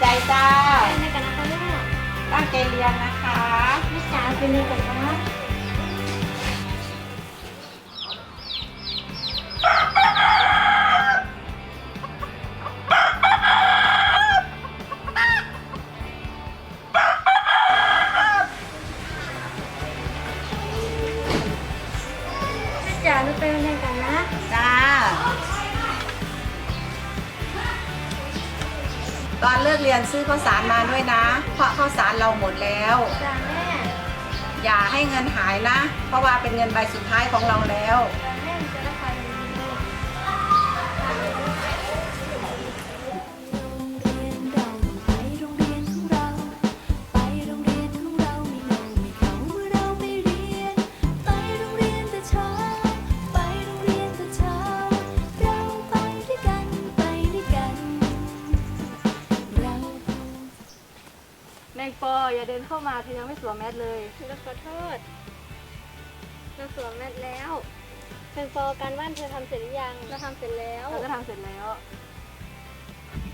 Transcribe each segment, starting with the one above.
ใจจ้าไปไหนกันนะคะแม่ตั้งใจเรียนนะคะแม่จ๋าไปเลยกันนะ ตอนเลิกเรียนซื้อข้าวสารมาด้วยนะ เพราะข้าวสารเราหมดแล้ว จ้าแม่ อย่าให้เงินหายนะ เพราะว่าเป็นเงินใบสุดท้ายของเราแล้ว จ้า ออย่าเดินเข้ามาเธอยังไม่สวมแมสเลยเราขอโทษเราสวมแมสแล้วเป็นโฟการบ้านเธอทำเสร็จหรือยังเราทำเสร็จแล้วเราก็ทำเสร็จแล้ว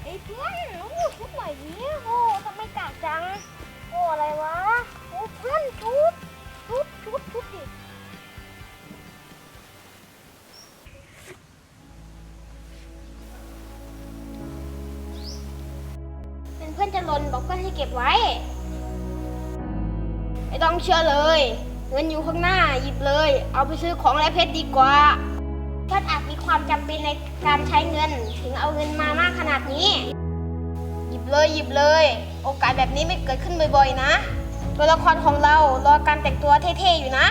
ไอ้เพื่อนโอ้ทุบหน่อยดิโอ้ทำไมกากจังโอ้อะไรวะโอ้เพื่อนทุบทุบทุบทุบดิเป็นเพื่อนจะหล่นบอกเพื่อนให้เก็บไว้ ไม่ต้องเชื่อเลย เงินอยู่ข้างหน้าหยิบเลย เอาไปซื้อของและเพชรดีกว่าเพื่อนอาจมีความจำเป็นในการใช้เงิน ถึงเอาเงินมามากขนาดนี้ หยิบเลยหยิบเลย โอกาสแบบนี้ไม่เกิดขึ้นบ่อยๆนะ ตัวละครของเรารอการแต่งตัวเท่ๆอยู่นะ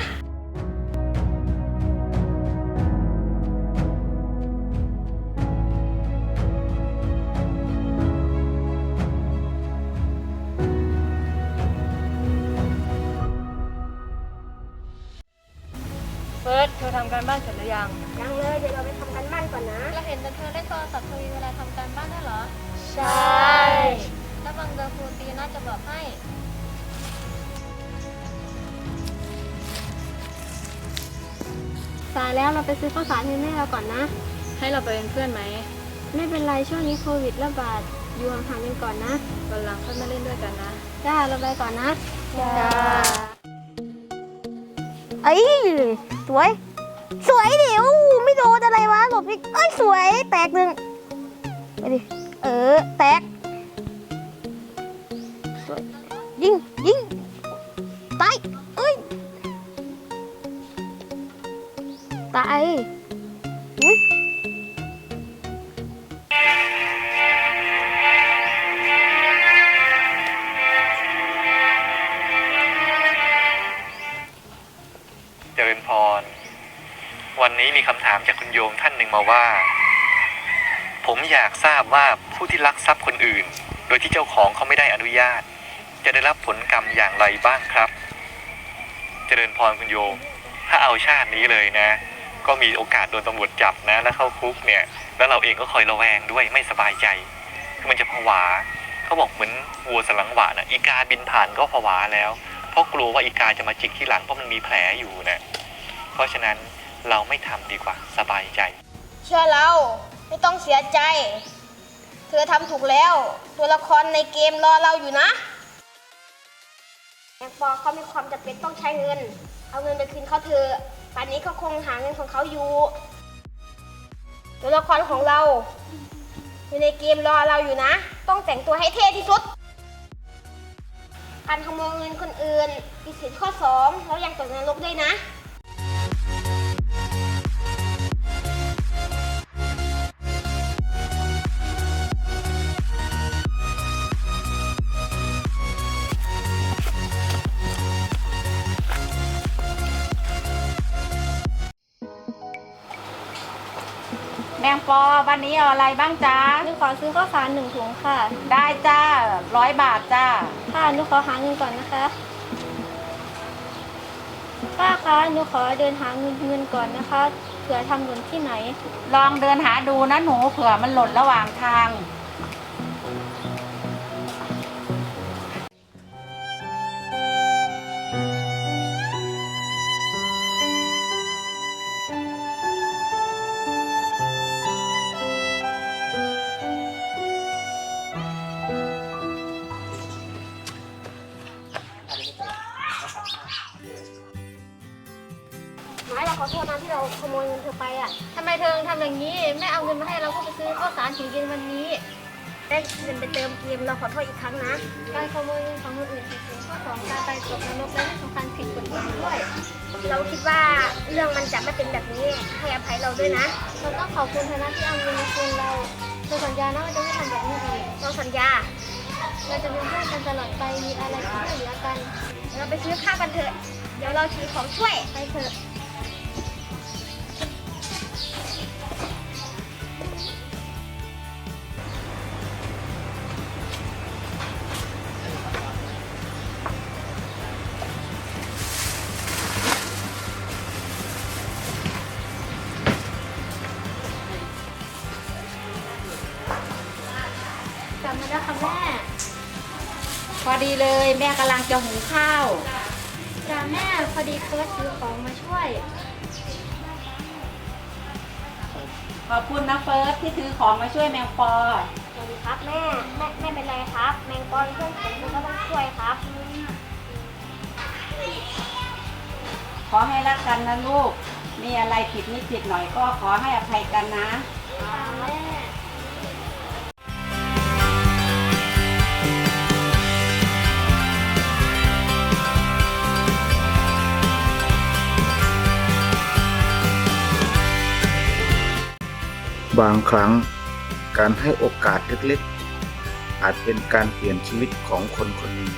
ทำการบ้านเสร็จหรือยัง ยังเลยเดี๋ยวเราไปทำกันบ้านก่อนนะ เราเห็นแต่เธอเล่นโทรศัพท์ทวีเวลาทำการบ้านได้วยเหรอ ใช่แล้วบางเดือนครูตีน่าจะบอกให้ สายแล้วเราไปซื้อข้าวสารให้แม่เราก่อนนะ ให้เราไปเป็นเพื่อนไหมไม่เป็นไรช่วงนี้โควิดระบาดอยู่ห่างๆกันก่อนนะ วันหลังค่อยมาเล่นด้วยกันนะจ้าเราไปก่อนนะ จ้า เอ้ยสวย สวยดิอู้ไม่โดนอะไรวะหลบอีกเอ้ยสวย แตกหนึ่งไปดิ เออ แตกสวยยิงยิงตายเอ้ย ตาย มาว่า ผมอยากทราบว่าผู้ที่ลักทรัพย์คนอื่น โดยที่เจ้าของเขาไม่ได้อนุญาต จะได้รับผลกรรมอย่างไรบ้างครับ เจริญพรคุณโยมถ้าเอาชาตินี้เลยนะ ก็มีโอกาสโดนตำรวจจับนะ แล้วเข้าคุกเนี่ย แล้วเราเองก็คอยระแวงด้วยไม่สบายใจคือมันจะผวาเขาบอกเหมือนวัวสลังหวานะอีกาบินผ่านก็ผวาแล้ว เพราะกลัวว่าอีกาจะมาจิกที่หลังเพราะมันมีแผลอยู่นะเพราะฉะนั้นเราไม่ทำดีกว่าสบายใจ เชื่อเราไม่ต้องเสียใจ เธอทำถูกแล้ว ตัวละครในเกมรอเราอยู่นะแองปอเขามีความจำเป็นต้องใช้เงิน เอาเงินไปคืนเขาเถอะป่านนี้เขาคงหาเงินของเขาอยู่ ตัวละครของเราอยู่ในเกมรอเราอยู่นะ ต้องแต่งตัวให้เท่ที่สุด การขโมยเงินคนอื่นผิดศีลข้อสองแล้วยังตกนรกด้วยนะ แมงปอวันนี้เอาอะไรบ้างจ้าหนูขอซื้อข้าวสารหนึ่งถุงค่ะ ได้จ้าร้อยบาทจ้าค่ะหนูขอหาเงินก่อนนะคะป้าคะหนูขอเดินหาเงินเงินก่อนนะคะเผื่อทำหล่นที่ไหน ลองเดินหาดูนะหนูเผื่อมันหล่นระหว่างทาง ขอโทษนะที่เราขโมยเงินเธอไปอะทำไมเธอทำอย่างนี้แม่เอาเงินมาให้เราก็ไปซื้อข้าวสารถึงกินวันนี้ได้เงินไปเติมเกมเราขอโทษอีกครั้งนะ การขโมยเงินของคนอื่นผิดศีลข้อสองการไปตกนรกและที่สำคัญผิดกฎหมายด้วย เราคิดว่าเรื่องมันจะไม่เป็นแบบนี้ให้อภัยเราด้วยนะ เราต้องขอบคุณเธอนะที่เอาเงินมาคืนเราเธอสัญญานะว่าจะไม่ทำแบบนี้อีกเราสัญญา เราจะเป็นเพื่อนกันตลอดไปมีอะไรก็ช่วยเหลือกัน เราไปซื้อข้าวกันเถอะ เดี๋ยวเราถือของช่วยไปเถอะ ดีเลย แม่กำลังจะหุงข้าวจ้าแม่พอดีเฟิร์สซื้อของมาช่วย ขอบคุณนะเฟิร์สที่ถือของมาช่วยแมงปอสวัสดีครับแม่แม่ไม่เป็นไรครับ แมงปอนเพื่อนผมผมก็ต้องช่วยครับ ขอให้รักกันนะลูก มีอะไรผิดนิดผิดหน่อยก็ขอให้อภัยกันนะแม่ บางครั้งการให้โอกาสเล็กๆ อาจเป็นการเปลี่ยนชีวิตของคนคนหนึ่ง